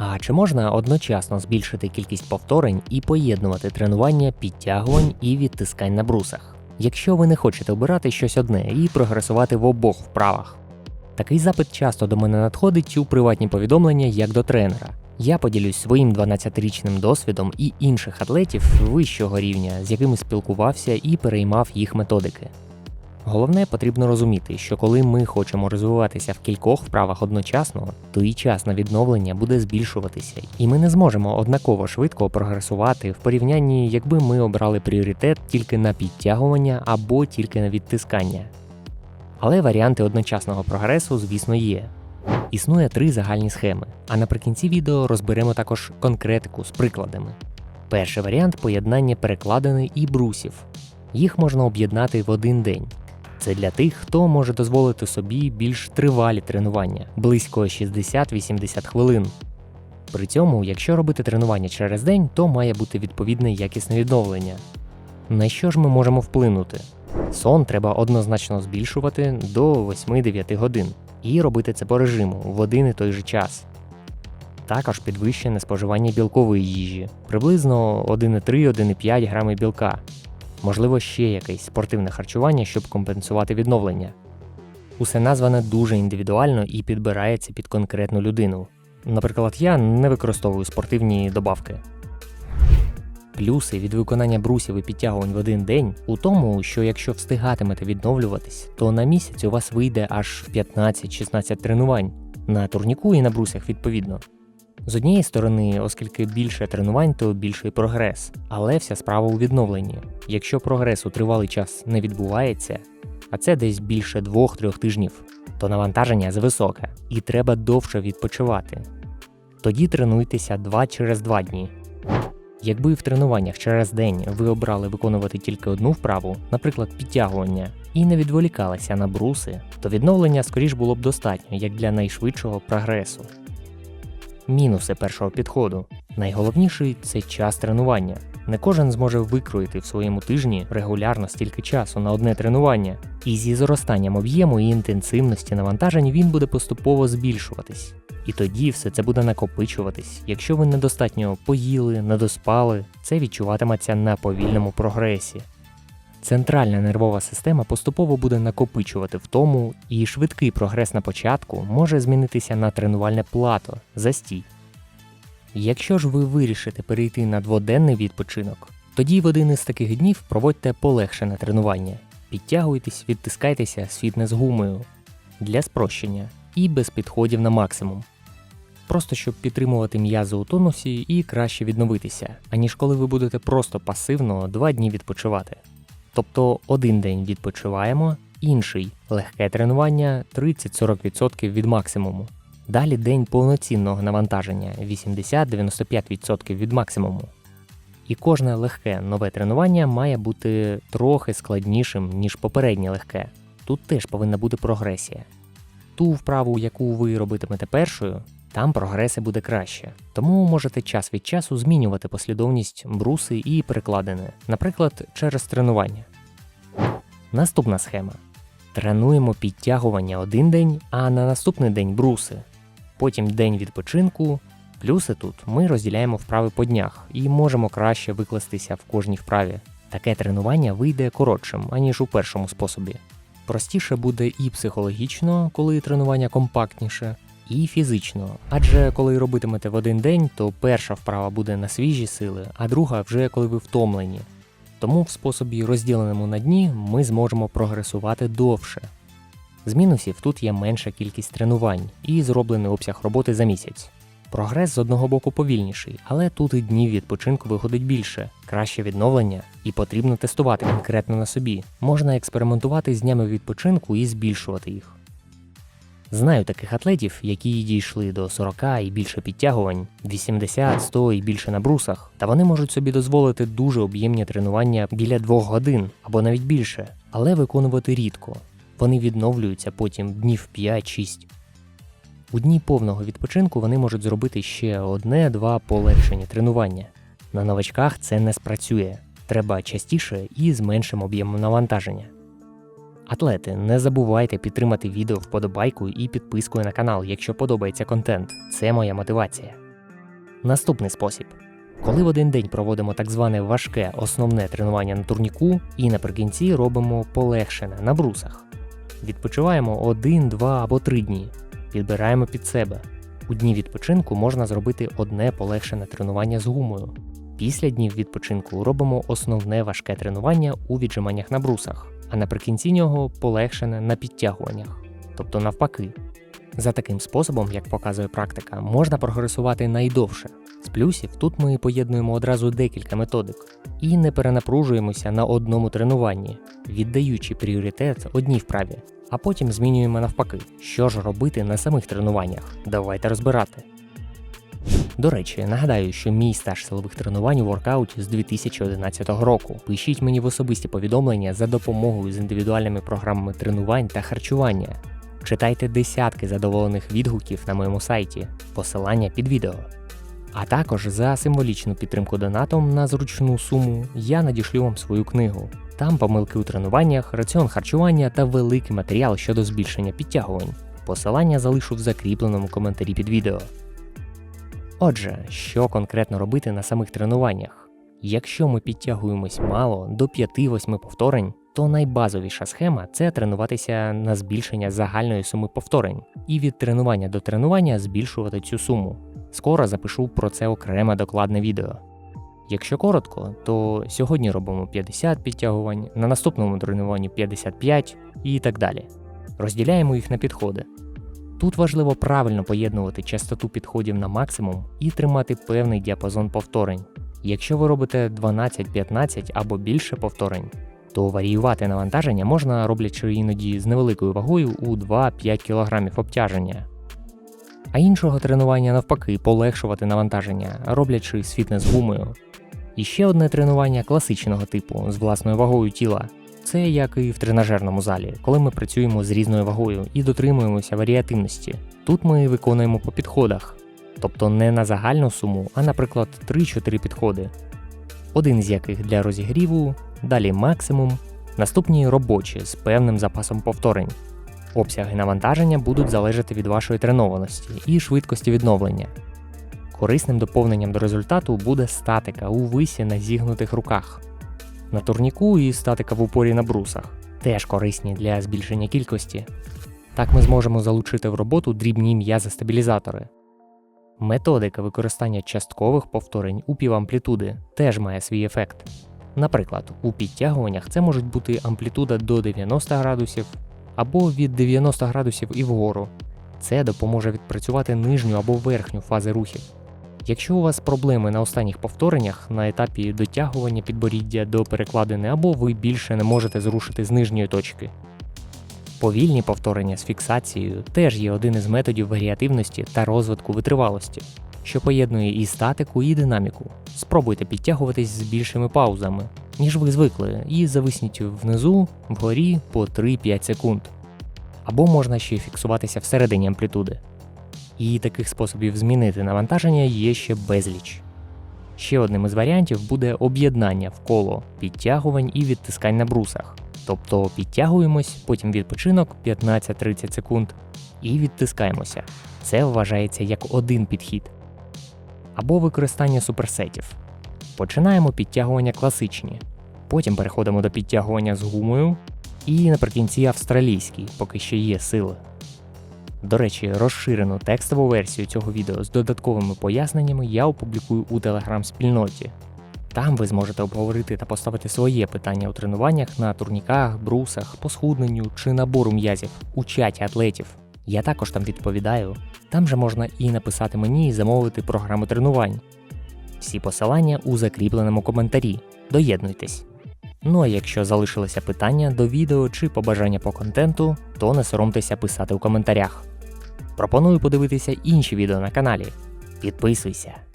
А чи можна одночасно збільшити кількість повторень і поєднувати тренування підтягувань і відтискань на брусах, якщо ви не хочете обирати щось одне і прогресувати в обох вправах? Такий запит часто до мене надходить у приватні повідомлення як до тренера. Я поділюсь своїм 12-річним досвідом і інших атлетів вищого рівня, з якими спілкувався і переймав їх методики. Головне потрібно розуміти, що коли ми хочемо розвиватися в кількох вправах одночасно, то і час на відновлення буде збільшуватися, і ми не зможемо однаково швидко прогресувати в порівнянні, якби ми обрали пріоритет тільки на підтягування або тільки на відтискання. Але варіанти одночасного прогресу, звісно, є. Існує три загальні схеми, а наприкінці відео розберемо також конкретику з прикладами. Перший варіант поєднання перекладини і брусів. Їх можна об'єднати в один день. Це для тих, хто може дозволити собі більш тривалі тренування близько 60-80 хвилин. При цьому, якщо робити тренування через день, то має бути відповідне якісне відновлення. На що ж ми можемо вплинути? Сон треба однозначно збільшувати до 8-9 годин і робити це по режиму в один і той же час. Також підвищене споживання білкової їжі приблизно 1,3-1,5 грами білка, можливо, ще якесь спортивне харчування, щоб компенсувати відновлення. Усе назване дуже індивідуально і підбирається під конкретну людину. Наприклад, я не використовую спортивні добавки. Плюси від виконання брусів і підтягувань в один день у тому, що якщо встигатимете відновлюватись, то на місяць у вас вийде аж 15-16 тренувань на турніку і на брусях відповідно. З однієї сторони, оскільки більше тренувань, то більший прогрес, але вся справа у відновленні. Якщо прогрес у тривалий час не відбувається, а це десь більше 2-3 тижнів, то навантаження зависоке і треба довше відпочивати. Тоді тренуйтеся 2 через 2 дні. Якби в тренуваннях через день ви обрали виконувати тільки одну вправу, наприклад, підтягування, і не відволікалися на бруси, то відновлення скоріш було б достатньо як для найшвидшого прогресу. Мінуси першого підходу. Найголовніший це час тренування. Не кожен зможе викроїти в своєму тижні регулярно стільки часу на одне тренування, і зі зростанням об'єму і інтенсивності навантажень він буде поступово збільшуватись. І тоді все це буде накопичуватись. Якщо ви недостатньо поїли, недоспали, це відчуватиметься на повільному прогресі. Центральна нервова система поступово буде накопичувати втому, і швидкий прогрес на початку може змінитися на тренувальне плато застій. Якщо ж ви вирішите перейти на дводенний відпочинок, тоді в один із таких днів проводьте полегшене тренування, підтягуйтесь, відтискайтеся з фітнес-гумою для спрощення і без підходів на максимум. Просто щоб підтримувати м'язи у тонусі і краще відновитися, аніж коли ви будете просто пасивно два дні відпочивати. Тобто один день відпочиваємо, інший легке тренування 30-40% від максимуму. Далі день повноцінного навантаження 80-95% від максимуму. І кожне легке нове тренування має бути трохи складнішим, ніж попереднє легке. Тут теж повинна бути прогресія. Ту вправу, яку ви робитимете першою, там прогреси буде краще. Тому можете час від часу змінювати послідовність бруси і перекладини, наприклад, через тренування. Наступна схема. Тренуємо підтягування один день, а на наступний день бруси. Потім день відпочинку. Плюси тут ми розділяємо вправи по днях і можемо краще викластися в кожній вправі. Таке тренування вийде коротшим, аніж у першому способі. Простіше буде і психологічно, коли тренування компактніше, і фізично. Адже коли робитимете в один день, то перша вправа буде на свіжі сили, а друга вже коли ви втомлені. Тому в способі, розділеному на дні, ми зможемо прогресувати довше. З мінусів тут є менша кількість тренувань і зроблений обсяг роботи за місяць. Прогрес з одного боку повільніший, але тут і днів відпочинку виходить більше, краще відновлення, і потрібно тестувати конкретно на собі. Можна експериментувати з днями відпочинку і збільшувати їх. Знаю таких атлетів, які дійшли до 40 і більше підтягувань, 80, 100 і більше на брусах, та вони можуть собі дозволити дуже об'ємні тренування біля 2 годин або навіть більше, але виконувати рідко. Вони відновлюються потім днів 5-6. У дні повного відпочинку вони можуть зробити ще одне-два полегшені тренування. На новачках це не спрацює. Треба частіше і з меншим об'ємом навантаження. Атлети, не забувайте підтримати відео вподобайкою і підпискою на канал, якщо подобається контент. Це моя мотивація. Наступний спосіб. Коли в один день проводимо так зване важке основне тренування на турніку і наприкінці робимо полегшене на брусах. Відпочиваємо 1, 2 або 3 дні. Підбираємо під себе. У дні відпочинку можна зробити одне полегшене тренування з гумою. Після днів відпочинку робимо основне важке тренування у віджиманнях на брусах, а наприкінці нього полегшене на підтягуваннях, тобто навпаки. За таким способом, як показує практика, можна прогресувати найдовше. З плюсів тут ми поєднуємо одразу декілька методик і не перенапружуємося на одному тренуванні, віддаючи пріоритет одній вправі, а потім змінюємо навпаки, що ж робити на самих тренуваннях. Давайте розбирати. До речі, нагадаю, що мій стаж силових тренувань у воркауті з 2011 року. Пишіть мені в особисті повідомлення за допомогою з індивідуальними програмами тренувань та харчування. Читайте десятки задоволених відгуків на моєму сайті, посилання під відео. А також за символічну підтримку донатом на зручну суму я надішлю вам свою книгу. Там помилки у тренуваннях, раціон харчування та великий матеріал щодо збільшення підтягувань. Посилання залишу в закріпленому коментарі під відео. Отже, що конкретно робити на самих тренуваннях? Якщо ми підтягуємось мало до 5-8 повторень, то найбазовіша схема це тренуватися на збільшення загальної суми повторень і від тренування до тренування збільшувати цю суму. Скоро запишу про це окреме докладне відео. Якщо коротко, то сьогодні робимо 50 підтягувань, на наступному тренуванні 55 і так далі. Розділяємо їх на підходи. Тут важливо правильно поєднувати частоту підходів на максимум і тримати певний діапазон повторень. Якщо ви робите 12-15 або більше повторень, то варіювати навантаження можна роблячи іноді з невеликою вагою у 2-5 кг обтяження. А іншого тренування навпаки полегшувати навантаження, роблячи з фітнес-гумою. І ще одне тренування класичного типу з власною вагою тіла. Це як і в тренажерному залі, коли ми працюємо з різною вагою і дотримуємося варіативності. Тут ми виконуємо по підходах, тобто не на загальну суму, а, наприклад, 3-4 підходи. Один з яких для розігріву, далі максимум, наступні робочі з певним запасом повторень. Обсяги навантаження будуть залежати від вашої тренованості і швидкості відновлення. Корисним доповненням до результату буде статика у висі на зігнутих руках. На турніку і статика в упорі на брусах теж корисні для збільшення кількості. Так ми зможемо залучити в роботу дрібні м'язи-стабілізатори. Методика використання часткових повторень у півамплітуди теж має свій ефект. Наприклад, у підтягуваннях це можуть бути амплітуда до 90 градусів або від 90 градусів і вгору. Це допоможе відпрацювати нижню або верхню фази рухів. Якщо у вас проблеми на останніх повтореннях на етапі дотягування підборіддя до перекладини, або ви більше не можете зрушити з нижньої точки. Повільні повторення з фіксацією теж є один із методів варіативності та розвитку витривалості, що поєднує і статику, і динаміку. Спробуйте підтягуватись з більшими паузами, ніж ви звикли, і зависніть внизу, вгорі по 3-5 секунд. Або можна ще фіксуватися всередині амплітуди. І таких способів змінити навантаження є ще безліч. Ще одним із варіантів буде об'єднання в коло підтягувань і відтискань на брусах. Тобто підтягуємось, потім відпочинок 15-30 секунд і відтискаємося. Це вважається як один підхід. Або використання суперсетів. Починаємо підтягування класичні, потім переходимо до підтягування з гумою, і наприкінці австралійський, поки ще є сили. До речі, розширену текстову версію цього відео з додатковими поясненнями я опублікую у телеграм-спільноті. Там ви зможете обговорити та поставити своє питання у тренуваннях на турніках, брусах, по схудненню чи набору м'язів у чаті атлетів. Я також там відповідаю. Там же можна і написати мені і замовити програму тренувань. Всі посилання у закріпленому коментарі. Доєднуйтесь. Ну а якщо залишилися питання до відео чи побажання по контенту, то не соромтеся писати у коментарях. Пропоную подивитися інші відео на каналі. Підписуйся.